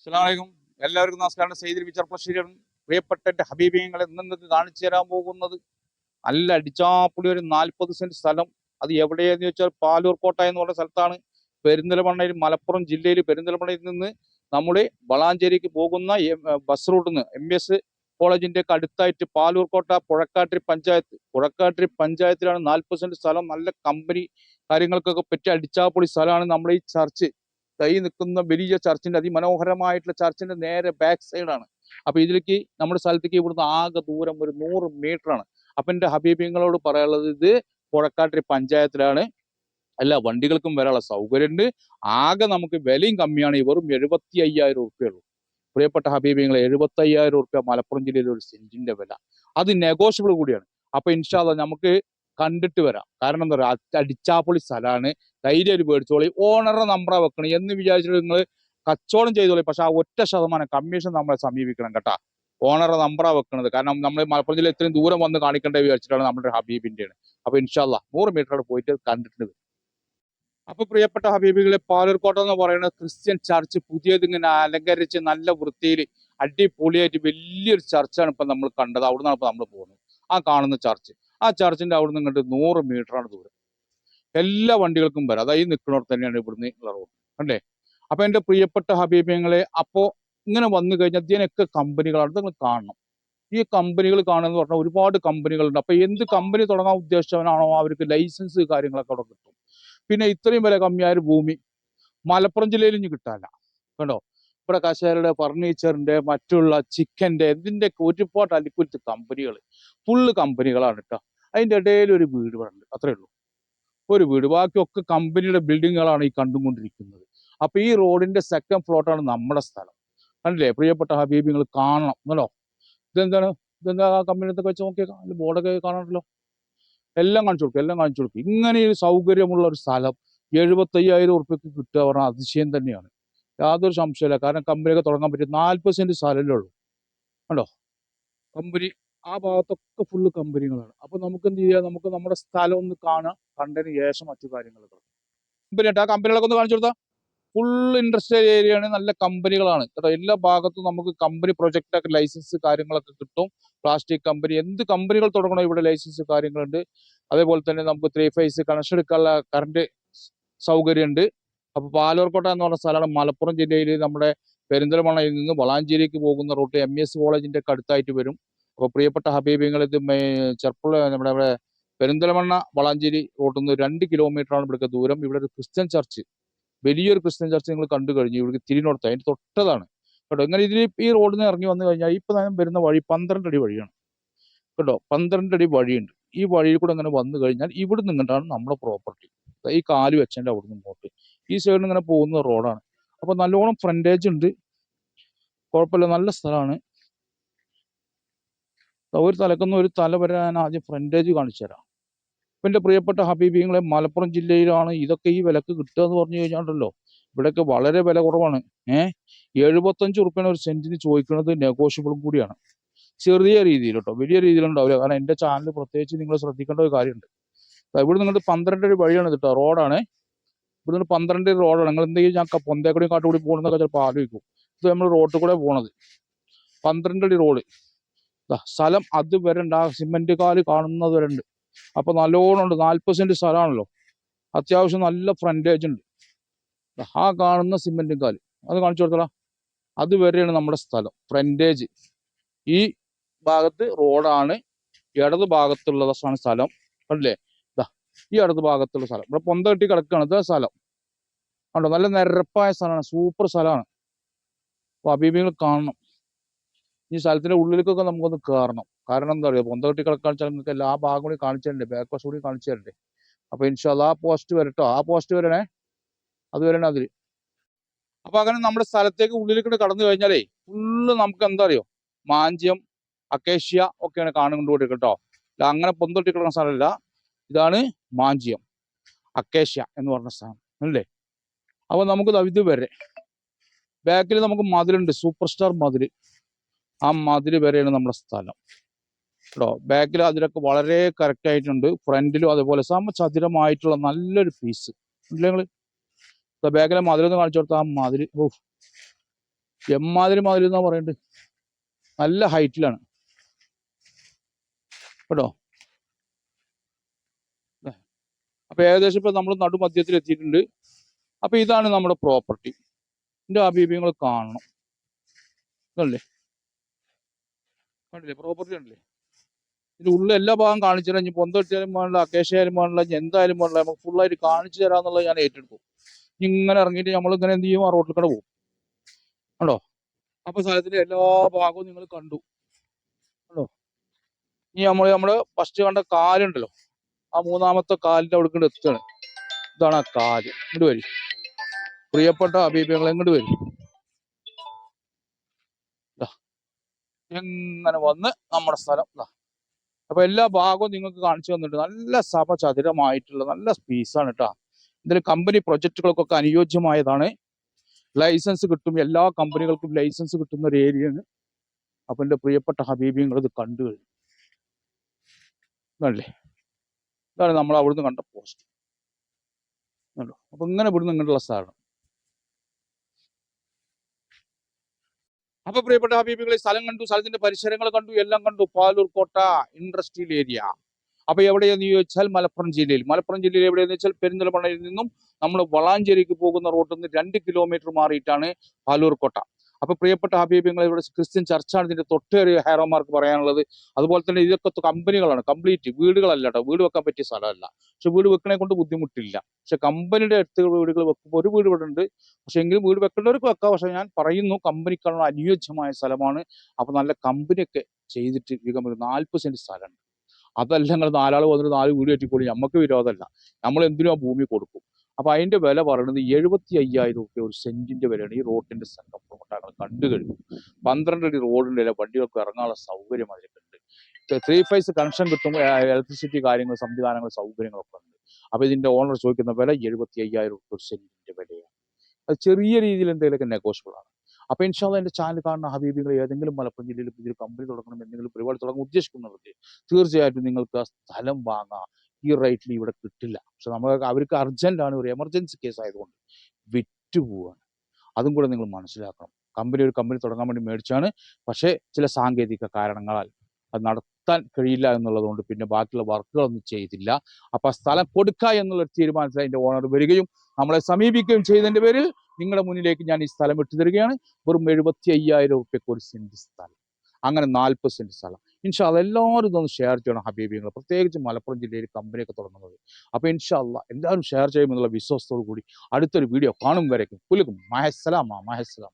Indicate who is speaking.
Speaker 1: അസ്സലാമലൈക്കും. എല്ലാവർക്കും നമസ്കാരം. സെയ്തിൽ വിചർപ്പശ്ശേരിയാണ് പ്രിയപ്പെട്ട എന്റെ ഹബീബിയങ്ങളെ നിങ്ങൾക്ക് കാണിച്ചു തരാൻ പോകുന്നത് നല്ല അടിച്ചാപ്പുളി ഒരു നാൽപ്പത് സെന്റ് സ്ഥലം. അത് എവിടെയെന്ന് വെച്ചാൽ പാലൂർ കോട്ട എന്ന് പറഞ്ഞ സ്ഥലത്താണ്. പെരിന്തൽമണ്ണയിൽ മലപ്പുറം ജില്ലയിൽ പെരിന്തൽമണ്ണയിൽ നിന്ന് നമ്മൾ വളാഞ്ചേരിക്ക് പോകുന്ന ബസ് റൂട്ടിൽ നിന്ന് എം എസ് കോളേജിന്റെ ഒക്കെ അടുത്തായിട്ട് പാലൂർ കോട്ട പുഴക്കാട്ടിരി പഞ്ചായത്ത്. പുഴക്കാട്ടിരി പഞ്ചായത്തിലാണ് നാൽപ്പത് സെന്റ് സ്ഥലം. നല്ല കമ്പനി കാര്യങ്ങൾക്കൊക്കെ പറ്റിയ അടിച്ചാപ്പൊളി സ്ഥലമാണ് നമ്മൾ ഈ ചർച്ച്. ഈ നിൽക്കുന്ന വലിയ ചർച്ചിന്റെ അതിമനോഹരമായിട്ടുള്ള ചർച്ചിന്റെ നേരെ ബാക്ക് സൈഡാണ് അപ്പൊ ഇതിലേക്ക് നമ്മുടെ സ്ഥലത്തേക്ക് ഇവിടുന്ന് ആകെ ദൂരം ഒരു നൂറ് മീറ്റർ ആണ്. അപ്പൊ എന്റെ ഹബീബിങ്ങളോട് പറയാനുള്ളത് ഇത് പുഴക്കാട്ടിരി പഞ്ചായത്തിലാണ്. എല്ലാ വണ്ടികൾക്കും വരാനുള്ള സൗകര്യമുണ്ട്. ആകെ നമുക്ക് വിലയും കമ്മിയാണ്. ഈ വെറും എഴുപത്തി അയ്യായിരം ഉറുപ്പ്യുള്ളൂ പ്രിയപ്പെട്ട ഹബീബിങ്ങൾ എഴുപത്തി അയ്യായിരം ഉറുപ്പ്യ മലപ്പുറം ജില്ലയിലെ ഒരു സെന്റിന്റെ വില. അത് നെഗോഷ്യബിൾ കൂടിയാണ്. അപ്പൊ ഇൻഷാല്ല നമുക്ക് കണ്ടിട്ട് വരാം. കാരണം എന്താ പറയുക അടിച്ചാപ്പൊളി സ്ഥലമാണ്. ധൈര്യം പേടിച്ചോളി. ഓണറുടെ നമ്പറാ വെക്കണം എന്ന് വിചാരിച്ചിട്ട് നിങ്ങൾ കച്ചവടം ചെയ്തോളി. പക്ഷെ ആ ഒറ്റ ശതമാനം കമ്മീഷൻ നമ്മളെ സമീപിക്കണം കേട്ടാ. ഓണറുടെ നമ്പറാ വെക്കണത്. കാരണം നമ്മൾ മലപ്പുറം ജില്ല ഇത്രയും ദൂരം വന്ന് കാണിക്കേണ്ട വിചാരിച്ചിട്ടാണ് നമ്മുടെ ഹബീബിന്റെയാണ് അപ്പൊ ഇൻഷാല്ല നൂറ് മീറ്റർ അവിടെ പോയിട്ട് കണ്ടിട്ടുണ്ട് വരും അപ്പൊ പ്രിയപ്പെട്ട ഹബീബികളെ പാലൂർക്കോട്ടം എന്ന് പറയുന്ന ക്രിസ്ത്യൻ ചർച്ച് പുതിയത് ഇങ്ങനെ അലങ്കരിച്ച് നല്ല വൃത്തിയിൽ അടിപൊളിയായിട്ട് വലിയൊരു ചർച്ചാണ് ഇപ്പൊ നമ്മൾ കണ്ടത്. അവിടെ നിന്നാണ് ഇപ്പൊ നമ്മൾ പോകുന്നത്. ആ കാണുന്ന ചർച്ച്. ആ ചർച്ചിന്റെ അവിടെ നിന്ന് ഇങ്ങോട്ട് നൂറ് മീറ്ററാണ് ദൂരം. എല്ലാ വണ്ടികൾക്കും വരാം. അതായത് നിൽക്കുന്നവർ തന്നെയാണ് ഇവിടുന്ന് ഉള്ള റോഡ് അല്ലേ അപ്പൊ എന്റെ പ്രിയപ്പെട്ട ഹബീബിയങ്ങളെ അപ്പോൾ ഇങ്ങനെ വന്നു കഴിഞ്ഞാൽ ഇതിനൊക്കെ കമ്പനികളാണ് നിങ്ങൾ കാണണം. ഈ കമ്പനികൾ കാണുന്നത് പറഞ്ഞാൽ ഒരുപാട് കമ്പനികളുണ്ട്. അപ്പോൾ എന്ത് കമ്പനി തുടങ്ങാൻ ഉദ്ദേശിച്ചവനാണോ അവർക്ക് ലൈസൻസ് കാര്യങ്ങളൊക്കെ അവിടെ കിട്ടും. പിന്നെ ഇത്രയും വില കമ്മിയായ ഒരു ഭൂമി മലപ്പുറം ജില്ലയിൽ ഇനി കിട്ടാനില്ല. കണ്ടോ? ഇവിടെ കശേരയുടെ ഫർണിച്ചറിന്റെ മറ്റുള്ള ചിക്കന്റെ ഇതിന്റെ ഒരുപാട് അലിക്കുരുത്ത് കമ്പനികൾ ഫുള്ള് കമ്പനികളാണ് കേട്ടോ. അതിന്റെ ഇടയിൽ ഒരു വീട് ഉണ്ട്. അത്രേ ഉള്ളൂ. ഒരു വീട്. ബാക്കിയൊക്കെ കമ്പനിയുടെ ബിൽഡിങ്ങുകളാണ് ഈ കണ്ടുകൊണ്ടിരിക്കുന്നത്. അപ്പൊ ഈ റോഡിന്റെ സെക്കൻഡ് ഫ്ലോട്ടാണ് നമ്മുടെ സ്ഥലം. കണ്ടില്ലേ? പ്രിയപ്പെട്ട ഹബീബി നിങ്ങൾ കാണണം. എന്നല്ലോ ഇതെന്താണ്? ഇതെന്താ കമ്പനിയത്തൊക്കെ വെച്ച് നോക്കിയാൽ ബോർഡൊക്കെ കാണണമല്ലോ എല്ലാം കാണിച്ചു കൊടുക്കും എല്ലാം കാണിച്ചു കൊടുക്കും. ഇങ്ങനെ ഒരു സൗകര്യമുള്ള ഒരു സ്ഥലം എഴുപത്തയ്യായിരം ഉറുപ്പ്യക്ക് കിട്ടുക പറഞ്ഞാൽ അതിശയം തന്നെയാണ്. യാതൊരു സംശയമില്ല കാരണം കമ്പനിയൊക്കെ തുടങ്ങാൻ പറ്റും നാൽപ്പത് സെന്റ് സ്ഥലമല്ലേ ഉള്ളൂ. കണ്ടോ? കമ്പനി ആ ഭാഗത്തൊക്കെ ഫുള്ള് കമ്പനികളാണ്. അപ്പൊ നമുക്ക് എന്ത് ചെയ്യാം? നമുക്ക് നമ്മുടെ സ്ഥലം ഒന്ന് കാണാം. കണ്ടതിന് ശേഷം മറ്റു കാര്യങ്ങൾ കമ്പനി ആ കമ്പനികളൊക്കെ ഒന്ന് കാണിച്ചു കൊടുത്താൽ ഫുൾ ഇൻഡസ്ട്രിയൽ ഏരിയയാണ് നല്ല കമ്പനികളാണ്. കേട്ടോ എല്ലാ ഭാഗത്തും നമുക്ക് കമ്പനി പ്രൊജക്റ്റൊക്കെ ലൈസൻസ് കാര്യങ്ങളൊക്കെ കിട്ടും. പ്ലാസ്റ്റിക് കമ്പനി എന്ത് കമ്പനികൾ തുടങ്ങണോ ഇവിടെ ലൈസൻസ് കാര്യങ്ങളുണ്ട്. അതേപോലെ തന്നെ നമുക്ക് ത്രീ ഫേസ് കണക്ഷൻ എടുക്കാനുള്ള കറണ്ട് സൗകര്യമുണ്ട്. അപ്പൊ പാലോർക്കോട്ട എന്ന് പറഞ്ഞ സ്ഥലമാണ്. മലപ്പുറം ജില്ലയിൽ നമ്മുടെ പെരിന്തൽമണ്ണയിൽ നിന്ന് വളാഞ്ചേരിക്ക് പോകുന്ന റൂട്ട് എം എസ് കോളേജിന്റെ ഒക്കെ അടുത്തായിട്ട് വരും. അപ്പോൾ പ്രിയപ്പെട്ട ഹബീബിങ്ങൾ ഇത് ചെറുപ്പുള്ള നമ്മുടെ അവിടെ പെരിന്തലമണ്ണ വളാഞ്ചേരി റോട്ടിൽ നിന്ന് രണ്ട് ആണ് ഇവിടുത്തെ ദൂരം. ഇവിടെ ഒരു ക്രിസ്ത്യൻ ചർച്ച് വലിയൊരു ക്രിസ്ത്യൻ ചർച്ച് നിങ്ങൾ കണ്ടു കഴിഞ്ഞു. ഇവിടെ തിരിനോടത്ത് അതിന്റെ തൊട്ടതാണ്. കേട്ടോ ഇങ്ങനെ ഇതിൽ ഈ റോഡിൽ നിന്ന് ഇറങ്ങി വന്നു കഴിഞ്ഞാൽ ഇപ്പൊ ഞാൻ വരുന്ന വഴി പന്ത്രണ്ട് അടി വഴിയാണ്. കേട്ടോ പന്ത്രണ്ട് അടി വഴിയുണ്ട്. ഈ വഴിയിൽ കൂടെ ഇങ്ങനെ വന്നു കഴിഞ്ഞാൽ ഇവിടെ നിന്നിട്ടാണ് നമ്മുടെ പ്രോപ്പർട്ടി. ഈ കാൽ വെച്ചതിന്റെ അവിടെ നിന്ന് ഇങ്ങോട്ട്. ഈ സൈഡിൽ ഇങ്ങനെ പോകുന്ന റോഡാണ്. അപ്പോൾ നല്ലോണം ഫ്രണ്ടേജ് ഉണ്ട്. കുഴപ്പമില്ല നല്ല സ്ഥലമാണ്. ഒരു തലക്കുന്ന ഒരു തല വരാൻ ആദ്യം ഫ്രണ്ടേജ് കാണിച്ചു തരാം. ഇപ്പം എന്റെ പ്രിയപ്പെട്ട ഹബീബിങ്ങളെ മലപ്പുറം ജില്ലയിലാണ് ഇതൊക്കെ ഈ വിലക്ക് കിട്ടുക എന്ന് പറഞ്ഞു കഴിഞ്ഞാണ്ടല്ലോ ഇവിടെയൊക്കെ വളരെ വില കുറവാണ്. ഏഹ് എഴുപത്തഞ്ച് ഉറുപ്പ്യാണ് ഒരു സെന്റിന് ചോദിക്കുന്നത് നെഗോഷ്യബിളും കൂടിയാണ്. ചെറിയ രീതിയിൽ കേട്ടോ വലിയ രീതിയിലുണ്ടാവില്ല. കാരണം എന്റെ ചാനൽ പ്രത്യേകിച്ച് നിങ്ങൾ ശ്രദ്ധിക്കേണ്ട ഒരു കാര്യമുണ്ട്. ഇവിടെ നിങ്ങളുടെ പന്ത്രണ്ട് ഒരു വഴിയാണ് കേട്ടോ റോഡാണ്. ഇവിടെ നിന്ന് പന്ത്രണ്ട് റോഡാണ്. നിങ്ങൾ എന്തെങ്കിലും ഞാൻ പൊന്തേക്കൂടി കാട്ടുകൂടി പോകണമെന്നൊക്കെ ചിലപ്പോൾ ആലോചിക്കും. ഇത് നമ്മൾ റോഡിൽ കൂടെ പോകണത് പന്ത്രണ്ടടി റോഡ്. സ്ഥലം അത് വരെ ഉണ്ട്. ആ സിമെന്റ് കാൽ കാണുന്നത് വരെ ഉണ്ട്. അപ്പൊ നല്ലോണം ഉണ്ട്. നാല്പത് സെന്റ് സ്ഥലമാണല്ലോ. അത്യാവശ്യം നല്ല ഫ്രണ്ടേജ് ഉണ്ട്. ആ കാണുന്ന സിമെന്റ് കാൽ. അത് കാണിച്ചു കൊടുത്തടാ. അത് വരെയാണ് നമ്മുടെ സ്ഥലം. ഫ്രണ്ടേജ് ഈ ഭാഗത്ത് റോഡാണ്. ഇടത് ഭാഗത്തുള്ളതാണ് സ്ഥലം. കണ്ടില്ലേ? ഈ ഇടത് ഭാഗത്തുള്ള സ്ഥലം. ഇവിടെ പൊന്ത കെട്ടി കിടക്കുകയാണ് ഇതാ സ്ഥലം. കണ്ടോ? നല്ല നിരപ്പായ സ്ഥലമാണ്. സൂപ്പർ സ്ഥലമാണ്. അപ്പൊ അബീബികൾ കാണണം. ഈ സ്ഥലത്തിന്റെ ഉള്ളിലേക്കൊക്കെ നമുക്കൊന്ന് കയറണം കാരണം എന്താ പറയുക പൊന്ത കെട്ടി കിടക്കാൻ വെച്ചാൽ നിങ്ങൾക്ക് എല്ലാ ഭാഗം കൂടി കാണിച്ചു തരണ്ടേ? ബാക്ക് വശം കൂടി കാണിച്ചു തരണ്ടേ? അപ്പൊ ഇൻഷാല്ല ആ പോസ്റ്റ് വരട്ടോ. ആ പോസ്റ്റ് വരണേ? അത് വരണേ അതിൽ. അപ്പൊ അങ്ങനെ നമ്മുടെ സ്ഥലത്തേക്ക് ഉള്ളിലേക്ക് കടന്നു കഴിഞ്ഞാലേ ഫുള്ള് നമുക്ക് എന്താ അറിയോ? മാഞ്ചിയം അക്കേഷ്യ ഒക്കെയാണ് കാണുകൊണ്ടുകൂടി കേട്ടോ. അങ്ങനെ പൊന്തൊട്ടി കിടക്കുന്ന സ്ഥലമല്ല. ഇതാണ് മാഞ്ചിയം അക്കേഷ്യ എന്ന് പറഞ്ഞ സ്ഥലം. അല്ലേ? അപ്പൊ നമുക്ക് ഇത് വരെ. ബാക്കിൽ നമുക്ക് മതിലുണ്ട്. സൂപ്പർ സ്റ്റാർ മതിൽ. ആ മതിൽ വരെയാണ് നമ്മുടെ സ്ഥലം. കേട്ടോ ബാക്കിൽ അതിലൊക്കെ വളരെ കറക്റ്റ് ആയിട്ടുണ്ട്. ഫ്രണ്ടിലും അതുപോലെ സമചതുരമായിട്ടുള്ള നല്ലൊരു പീസ് ഇല്ലേ നിങ്ങൾ? ബാക്കിലെ മതിലൊന്ന് കാണിച്ചു കൊടുത്താൽ ആ മതിൽ. ഓ എമ്മാതിരി മതിൽ എന്നാ പറയണ്ട്? നല്ല ഹൈറ്റിലാണ്. കേട്ടോ. അപ്പൊ ഏകദേശം ഇപ്പൊ നമ്മൾ നടുമധ്യത്തിൽ എത്തിയിട്ടുണ്ട്. അപ്പൊ ഇതാണ് നമ്മുടെ പ്രോപ്പർട്ടി എന്റെ അഭിപ്രായങ്ങൾ കാണണം. ഇതല്ലേ? കണ്ടില്ലേ? പ്രോപ്പർട്ടി കണ്ടില്ലേ? ഇതിന്റെ ഉള്ള എല്ലാ ഭാഗം കാണിച്ചു തരാം. ഇനി പൊന്തട്ടിയാലും വേണ്ട അക്കേഷയാലും വേണ്ട എന്തായാലും വേണ്ട നമുക്ക് ഫുള്ളായിട്ട് കാണിച്ചു തരാന്നുള്ളത് ഞാൻ ഏറ്റെടുത്തു ഇനി ഇങ്ങനെ ഇറങ്ങിയിട്ട് നമ്മൾ ഇങ്ങനെ എന്ത് ചെയ്യും? ആ റോട്ടിൽ കൂടെ പോകും. കണ്ടോ? അപ്പോൾ സ്ഥലത്തിന്റെ എല്ലാ ഭാഗവും നിങ്ങൾ കണ്ടു. കണ്ടോ? ഇനി നമ്മൾ നമ്മൾ ഫസ്റ്റ് കണ്ട കാലുണ്ടല്ലോ ആ മൂന്നാമത്തെ കാലിന്റെ അവിടെ കൊണ്ട് എത്തുകയാണ്. ഇതാണ് ആ കാൽ. ഇങ്ങോട്ട് വരും. പ്രിയപ്പെട്ട അഭിപ്രായങ്ങൾ ഇങ്ങോട്ട് വരും. എങ്ങനെ വന്ന് നമ്മുടെ സ്ഥലം ദാ. അപ്പൊ എല്ലാ ഭാഗവും നിങ്ങൾക്ക് കാണിച്ചു തന്നിട്ട് നല്ല സമചതുരമായിട്ടുള്ള നല്ല സ്പീസാണ് കേട്ടോ ഇതിൽ കമ്പനി പ്രൊജക്ടുകൾക്കൊക്കെ അനുയോജ്യമായതാണ്. ലൈസൻസ് കിട്ടും. എല്ലാ കമ്പനികൾക്കും ലൈസൻസ് കിട്ടുന്ന ഒരു ഏരിയയാണ് അപ്പൊ എന്റെ പ്രിയപ്പെട്ട ഹബീബിങ്ങൾ ഇത് കണ്ടു കഴിഞ്ഞു. അല്ലേ ഇതാണ് നമ്മൾ അവിടുന്ന് കണ്ട പോസ്റ്റ് കണ്ടോ അപ്പൊ ഇങ്ങനെ ഇവിടുന്ന് ഇങ്ങനെയുള്ള സ്ഥലം അപ്പൊ പ്രിയപ്പെട്ട ഹബീബികളെ സ്ഥലം കണ്ടു സ്ഥലത്തിന്റെ പരിസരങ്ങൾ കണ്ടു എല്ലാം കണ്ടു. പാലൂർ കോട്ട ഇൻഡസ്ട്രിയൽ ഏരിയ. അപ്പൊ എവിടെയെന്ന് ചോദിച്ചാൽ മലപ്പുറം ജില്ലയിൽ. മലപ്പുറം ജില്ലയിൽ എവിടെയെന്ന് വെച്ചാൽ പെരിന്തൽമണ്ണയിൽ നിന്നും നമ്മൾ വളാഞ്ചേരിക്ക് പോകുന്ന റോട്ടിൽ നിന്ന് രണ്ട് കിലോമീറ്റർ മാറിയിട്ടാണ് പാലൂർ കോട്ട. അപ്പൊ പ്രിയപ്പെട്ട ഹബീബിങ്ങളെ ഇവിടെ ക്രിസ്ത്യൻ ചർച്ചാണ് ഇതിന്റെ തൊട്ടേറിയ ഹേറോമാർക്ക് പറയാനുള്ളത്. അതുപോലെ തന്നെ ഇതൊക്കെ കമ്പനികളാണ്. കംപ്ലീറ്റ് വീടുകളല്ല കേട്ടോ വീട് വെക്കാൻ പറ്റിയ സ്ഥലമല്ല. പക്ഷെ വീട് വെക്കണേ കൊണ്ട് ബുദ്ധിമുട്ടില്ല. പക്ഷെ കമ്പനിയുടെ അടുത്ത് വീടുകൾ വെക്കുമ്പോൾ ഒരു വീട് ഇവിടെ ഉണ്ട്. പക്ഷെ എങ്കിലും വീട് വെക്കേണ്ടവർക്ക് വെക്കാം. പക്ഷെ ഞാൻ പറയുന്നു കമ്പനിക്കാണ് അനുയോജ്യമായ സ്ഥലമാണ്. അപ്പൊ നല്ല കമ്പനിയൊക്കെ ചെയ്തിട്ട് കമ്പനി നാൽപ്പത് സെന്റ് സ്ഥലമുണ്ട്. അതല്ല നിങ്ങൾ നാലാൾ വന്നിട്ട് നാല് വീട് കെട്ടിക്കോളി. നമുക്ക് വിരോധമല്ല. നമ്മൾ എന്തിനും ആ ഭൂമി കൊടുക്കും? അപ്പൊ അതിന്റെ വില പറയുന്നത് എഴുപത്തി അയ്യായിരം റുപ്യ ഒരു സെന്റിന്റെ വിലയാണ് ഈ റോഡിന്റെ സംഘം ഞങ്ങൾ കണ്ടു കഴിഞ്ഞു. പന്ത്രണ്ട് അടി റോഡിന്റെ വില വണ്ടികൾക്ക് ഇറങ്ങാനുള്ള സൗകര്യം അതിലൊക്കെ ഉണ്ട്. ത്രീ ഫൈസ് കണക്ഷൻ കിട്ടും ഇലക്ട്രിസിറ്റി കാര്യങ്ങൾ സംവിധാനങ്ങൾ സൗകര്യങ്ങളൊക്കെ ഉണ്ട്. അപ്പോൾ ഇതിന്റെ ഓണർ ചോദിക്കുന്ന വില എഴുപത്തി അയ്യായിരം റുപ്യ ഒരു സെന്റിന്റെ വിലയാണ്. അത് ചെറിയ രീതിയിൽ എന്തെങ്കിലുമൊക്കെ നെഗോഷ്യബിൾ ആണ്. അപ്പൊ ഇൻഷാല്ല എന്റെ ചാനൽ കാണുന്ന ഹബീബികൾ ഏതെങ്കിലും മലപ്പുറം ജില്ലയിൽ പുതിയൊരു കമ്പനി തുടങ്ങണം എന്തെങ്കിലും പരിപാടി തുടങ്ങാൻ ഉദ്ദേശിക്കുന്നവർക്ക് തീർച്ചയായിട്ടും നിങ്ങൾക്ക് ആ സ്ഥലം വാങ്ങാം. ഈ റേറ്റിൽ ഇവിടെ കിട്ടില്ല. പക്ഷെ നമ്മൾ അവർക്ക് അർജന്റാണ് ഒരു എമർജൻസി കേസ് ആയതുകൊണ്ട് വിറ്റ് പോവുകയാണ് അതും കൂടെ നിങ്ങൾ മനസ്സിലാക്കണം. കമ്പനി ഒരു കമ്പനി തുടങ്ങാൻ വേണ്ടി മേടിച്ചാണ്. പക്ഷേ ചില സാങ്കേതിക കാരണങ്ങളാൽ അത് നടത്താൻ കഴിയില്ല എന്നുള്ളതുകൊണ്ട് പിന്നെ ബാക്കിയുള്ള വർക്കുകളൊന്നും ചെയ്തില്ല. അപ്പൊ ആ സ്ഥലം കൊടുക്കുക എന്നുള്ള ഒരു തീരുമാനത്തിൽ അതിന്റെ ഓണർ വരികയും നമ്മളെ സമീപിക്കുകയും ചെയ്തതിന്റെ പേരിൽ നിങ്ങളുടെ മുന്നിലേക്ക് ഞാൻ ഈ സ്ഥലം ഇട്ടു തരികയാണ് വെറും എഴുപത്തി അയ്യായിരം റുപ്യക്ക് ഒരു സെന്റ് സ്ഥലം. അങ്ങനെ നാൽപ്പത് സെന്റ് സ്ഥലം. ഇൻഷാല്ല എല്ലാവരും ഇതൊന്ന് ഷെയർ ചെയ്യണം ഹബീബിങ്ങൾ പ്രത്യേകിച്ച് മലപ്പുറം ജില്ലയിൽ കമ്പനിയൊക്കെ തുടങ്ങുന്നത്. അപ്പോൾ ഇൻഷാല്ല എല്ലാവരും ഷെയർ ചെയ്യുമെന്നുള്ള വിശ്വാസത്തോടു കൂടി അടുത്തൊരു വീഡിയോ കാണും വരയ്ക്കും. പുലുക്കും മഹസ്സലാമ മഹസ്സലാം